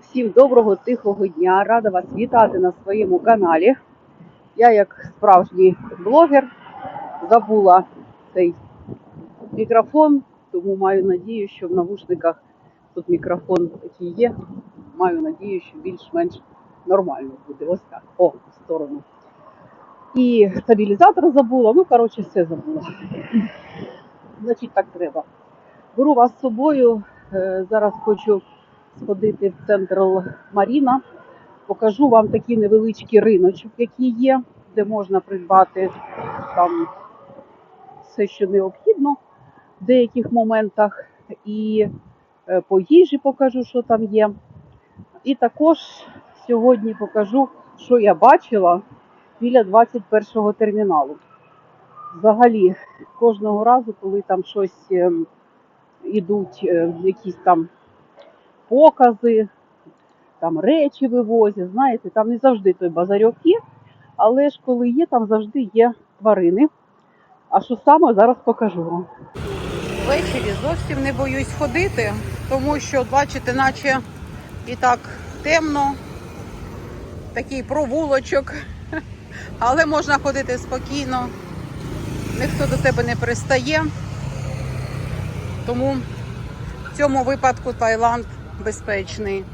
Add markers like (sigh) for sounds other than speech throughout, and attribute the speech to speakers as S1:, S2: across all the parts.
S1: Всім доброго тихого дня! Рада вас вітати на своєму каналі. Я, як справжній блогер, забула цей мікрофон, тому маю надію, що в навушниках тут мікрофон такий є. Маю надію, що більш-менш нормально буде. Ось так. О, сторону. І стабілізатор забула. Ну, коротше, все забула. Значить, так треба. Беру вас з собою. Е, Зараз хочу сходити в центр Маріна. Покажу вам такий невеличкий риночок, який є, де можна придбати там все, що необхідно в деяких моментах. І е, по їжі покажу, що там є. І також сьогодні покажу, що я бачила біля 21-го терміналу. Взагалі, кожного разу, коли там щось ем, ідуть, е, якісь там покази, там речі вивозять. Знаєте, там не завжди той базарьок є, але ж коли є, там завжди є тварини. А що саме зараз покажу вам. Ввечері зовсім не боюсь ходити, тому що, бачите, наче і так темно, такий провулочок, (laughs) але можна ходити спокійно, ніхто до тебе не пристає. Тому в цьому випадку Таїланд безпечний.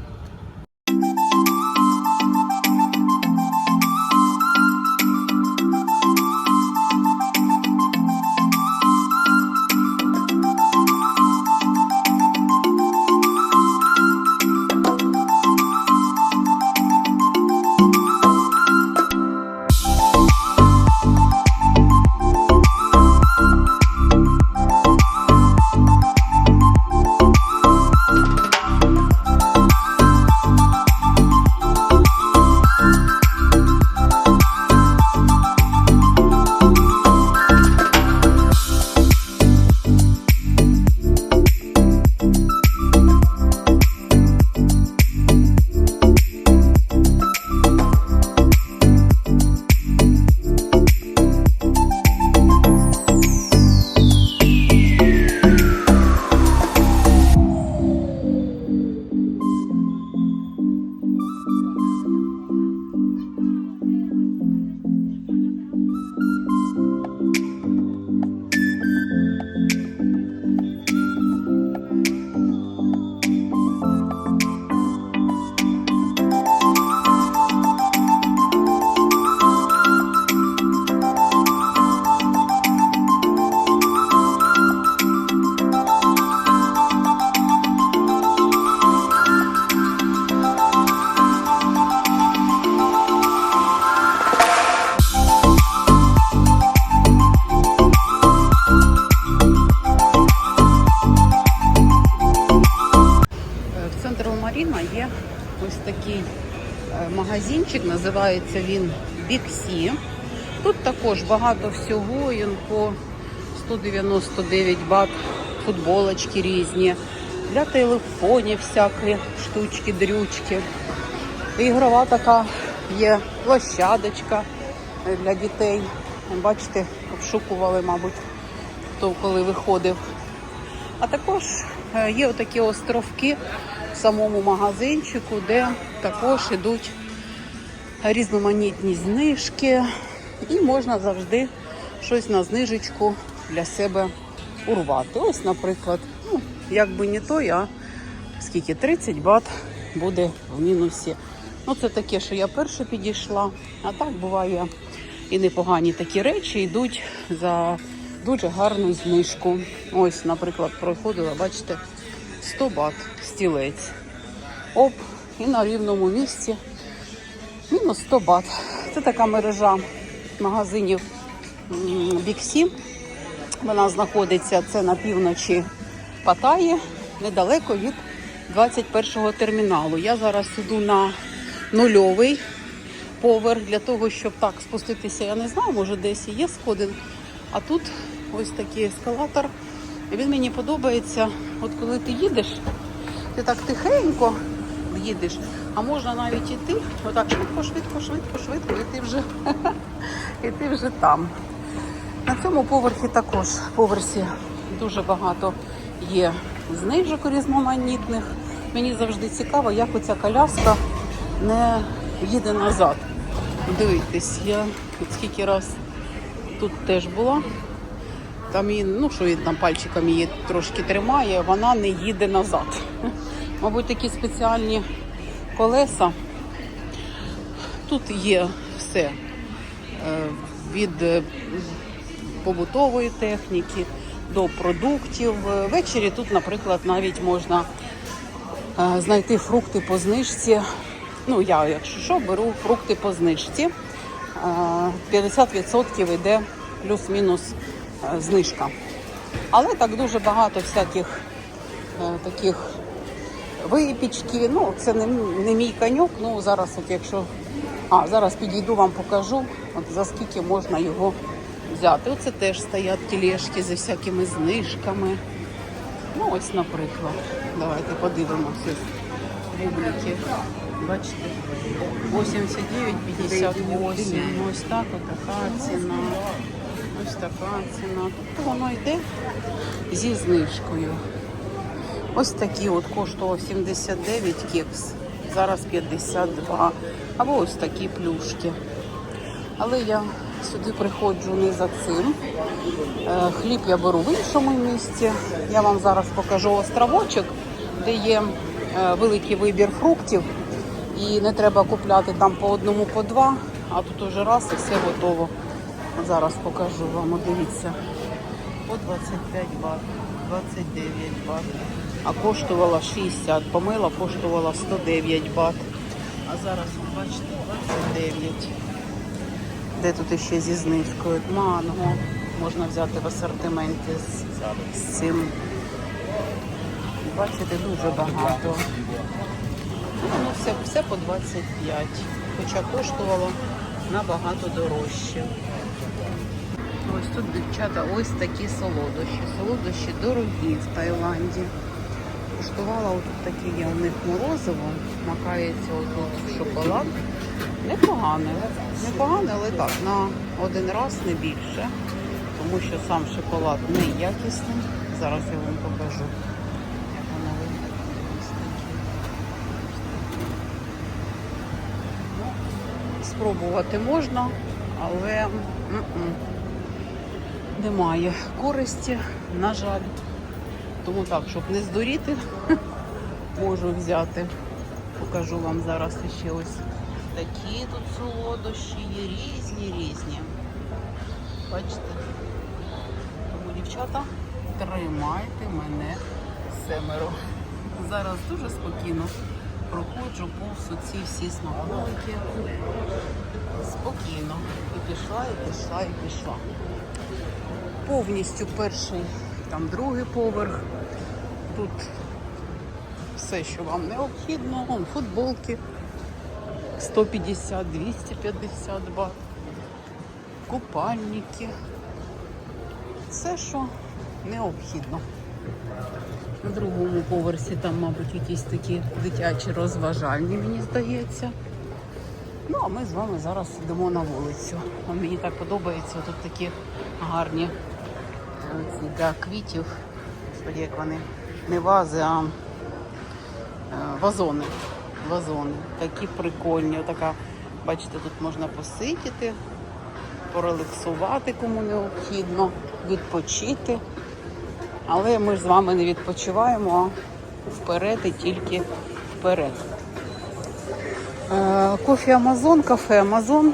S1: Магазинчик, називається він C. Тут також багато всього, він по 199 бат, футболочки різні, для телефонів всякі штучки, дрючки. Ігрова така є площадочка е, для дітей. Бачите, обшукували, мабуть, хто коли виходив. А також е, є отакі островки в самому магазинчику, де також ідуть різноманітні знижки, і можна завжди щось на знижечку для себе урвати. Ось, наприклад, ну, як би не то, а скільки 30 бат буде в мінусі. Ну, це таке, що я перша підійшла, а так буває і непогані такі речі йдуть за дуже гарну знижку. Ось, наприклад, проходила, бачите, 100 бат стілець. Оп, і на рівному місці мінус 100 бат. Це така мережа магазинів Біксі. Вона знаходиться це на півночі Паттайі, недалеко від 21-го терміналу. Я зараз іду на нульовий поверх для того, щоб так спуститися. Я не знаю, може десь і є сходинки. А тут ось такий ескалатор. І він мені подобається. От коли ти їдеш, ти так тихенько їдеш, а можна навіть іти, отак швидко, швидко, швидко, швидко, і ти вже, (laughs) і ти вже там. На цьому поверхі також поверсі дуже багато є знижок різноманітних. мені завжди цікаво, як оця коляска не їде назад. Дивіться, я от скільки раз тут теж була. Там її, ну що він там пальчиком її трошки тримає, вона не їде назад. (laughs) Мабуть, такі спеціальні колеса. Тут є все е, від е, побутової техніки до продуктів. Ввечері тут, наприклад, навіть можна е, знайти фрукти по знижці. Ну, я, якщо що, беру фрукти по знижці. Е, 50% йде плюс-мінус знижка. Але так дуже багато всяких таких випічки. Ну, це не, не мій коньок. Ну, зараз, от якщо. А, зараз підійду вам покажу, от за скільки можна його взяти. Оце теж стоять тележки зі всякими знижками. Ну, ось, наприклад. Давайте подивимося. Бублики. Бачите? 89,58. Ось так, от така ціна. Ось така ціна. Тобто воно йде зі знижкою. Ось такі от коштував 79 кекс, зараз 52. Або ось такі плюшки. Але я сюди приходжу не за цим. Е, Хліб я беру в іншому місці. Я вам зараз покажу островочок, де є е, великий вибір фруктів. І не треба купляти там по одному, по два, а тут уже раз і все готово. Зараз покажу вам, дивіться. По 25 бат, 29 бат. А коштувала 60. Помила коштувала 109 бат. А зараз, бачите, 29. Де тут ще зі знижкою? Манго. Можна взяти в асортименті з, з цим. Бачите, дуже багато. Ну, все, все по 25. Хоча коштувало набагато дорожче. Ось тут, дівчата, ось такі солодощі. Солодощі дорогі в Таїланді. Куштувала отут таке є у них морозиво, макається отут шоколад. Непогане, непогане, але так, на один раз не більше, тому що сам шоколад не якісний. Зараз я вам покажу. Як воно виглядає. Такі. Спробувати можна, але м-м, немає користі, на жаль. Тому так, щоб не здуріти, (laughs) можу взяти. Покажу вам зараз ще ось такі тут солодощі є різні, різні. Бачите? Тому, дівчата, тримайте мене семеро. Зараз дуже спокійно проходжу повз ці всі смаколики. Спокійно. І пішла, і пішла, і пішла. Повністю перший, там другий поверх. Тут все, що вам необхідно. Вон, футболки 150, 250 бат. Купальники. Все, що необхідно. На другому поверсі там, мабуть, якісь такі дитячі розважальні, мені здається. Ну, а ми з вами зараз йдемо на вулицю. Мені так подобається тут такі гарні для квітів. Господи, як вони не вази, а е, вазони. Вазони. Такі прикольні. Отака, бачите, тут можна посидіти, порелаксувати кому необхідно, відпочити. Але ми ж з вами не відпочиваємо, а вперед і тільки вперед. Е, Кофі Амазон, кафе Амазон.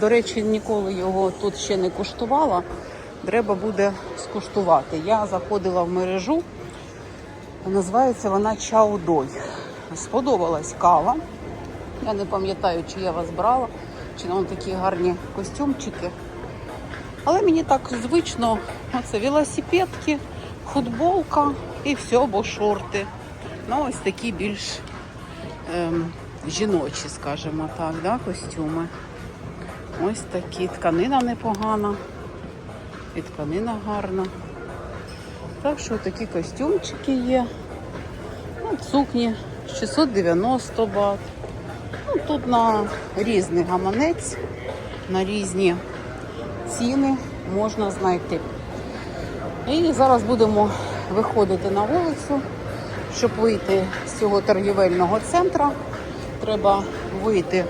S1: До речі, ніколи його тут ще не куштувала. Треба буде скуштувати. Я заходила в мережу, називається вона Чаудой. Сподобалась кава. Я не пам'ятаю, чи я вас брала, чи нам такі гарні костюмчики. Але мені так звично, оце велосипедки, футболка і все, бо шорти. Ну, ось такі більш ем, жіночі, скажімо так, да, костюми. Ось такі. Тканина непогана. І тканина гарна. Так що такі костюмчики є. Ну, сукні 690 бат. Ну, тут на різний гаманець, на різні ціни можна знайти. І зараз будемо виходити на вулицю, щоб вийти з цього торгівельного центру, треба вийти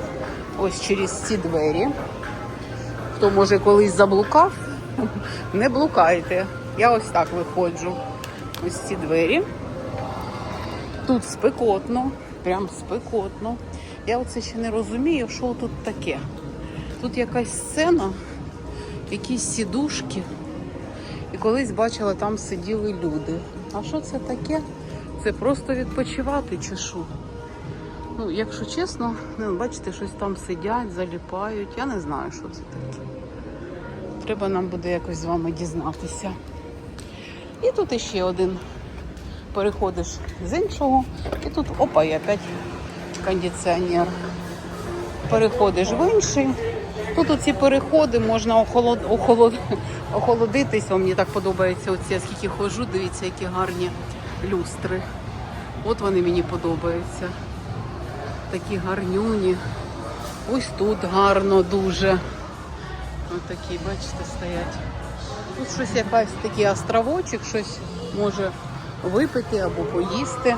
S1: ось через ці двері. Хто може колись заблукав, не блукайте. Я ось так виходжу. Ось ці двері. Тут спекотно, прям спекотно. Я оце ще не розумію, що тут таке. Тут якась сцена, якісь сідушки. І колись бачила, там сиділи люди. А що це таке? Це просто відпочивати чи що? Ну, якщо чесно, ну, бачите, щось там сидять, заліпають. Я не знаю, що це таке. Треба нам буде якось з вами дізнатися. І тут іще один. Переходиш з іншого, і тут опа, і опять кондиціонер. Переходиш в інший. Тут оці переходи можна охолод... охолод... (laughs) охолодитися. О, Мені так подобається оці, я скільки ходжу, дивіться, які гарні люстри. От вони мені подобаються. Такі гарнюні. Ось тут гарно дуже. Ось такі, бачите, стоять. Тут щось якась такий островочок, щось може випити або поїсти.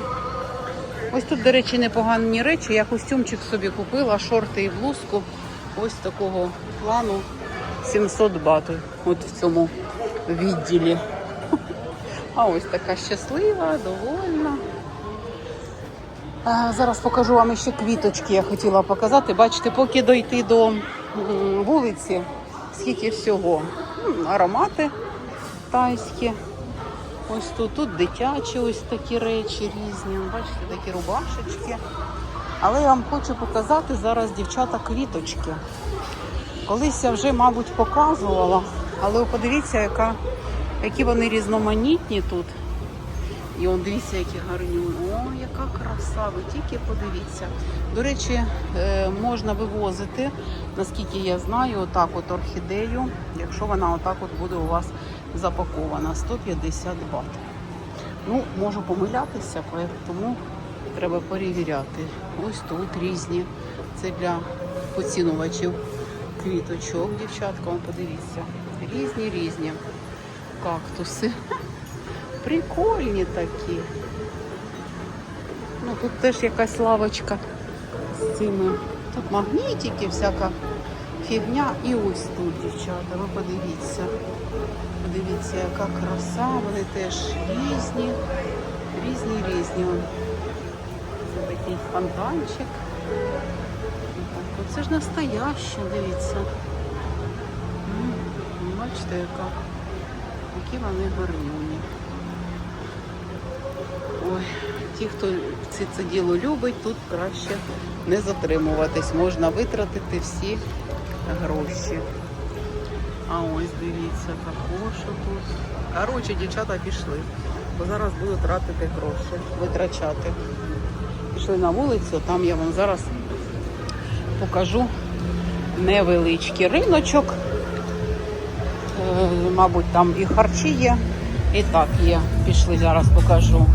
S1: Ось тут, до речі, непогані речі. Я костюмчик собі купила, шорти і блузку. Ось такого плану 700 батів. От в цьому відділі. А ось така щаслива, довольна. Зараз покажу вам ще квіточки, я хотіла показати. Бачите, поки дойти до вулиці, скільки всього. Аромати тайські. Ось тут, тут дитячі ось такі речі різні. Бачите, такі рубашечки. Але я вам хочу показати зараз, дівчата, квіточки. Колись я вже, мабуть, показувала, але подивіться, яка, які вони різноманітні тут. І он дивіться, які гарні. О, яка краса, ви тільки подивіться. До речі, е, можна вивозити, наскільки я знаю, отак от орхідею, якщо вона отак от буде у вас запакована. 150 бат. Ну, можу помилятися, тому треба перевіряти. Ось тут різні. Це для поцінувачів квіточок, дівчатка, подивіться. Різні різні кактуси. Прикольні такі. Ну, тут теж якась лавочка з цими. Тут магнітики, всяка фігня. І ось тут, дівчата, ви подивіться. Подивіться, яка краса, вони теж різні, різні, різні. Це такий фонтанчик. Так, Це ж настояще, дивіться. Бачите, яка, які вони гарні. Ой, ті, хто це, це діло любить, тут краще не затримуватись. Можна витратити всі гроші. А ось дивіться, також тут. Коротше, дівчата пішли, бо зараз буду тратити гроші, витрачати. Пішли на вулицю, там я вам зараз покажу невеличкий риночок. Е, Мабуть, там і харчі є, і так є. Пішли, зараз покажу.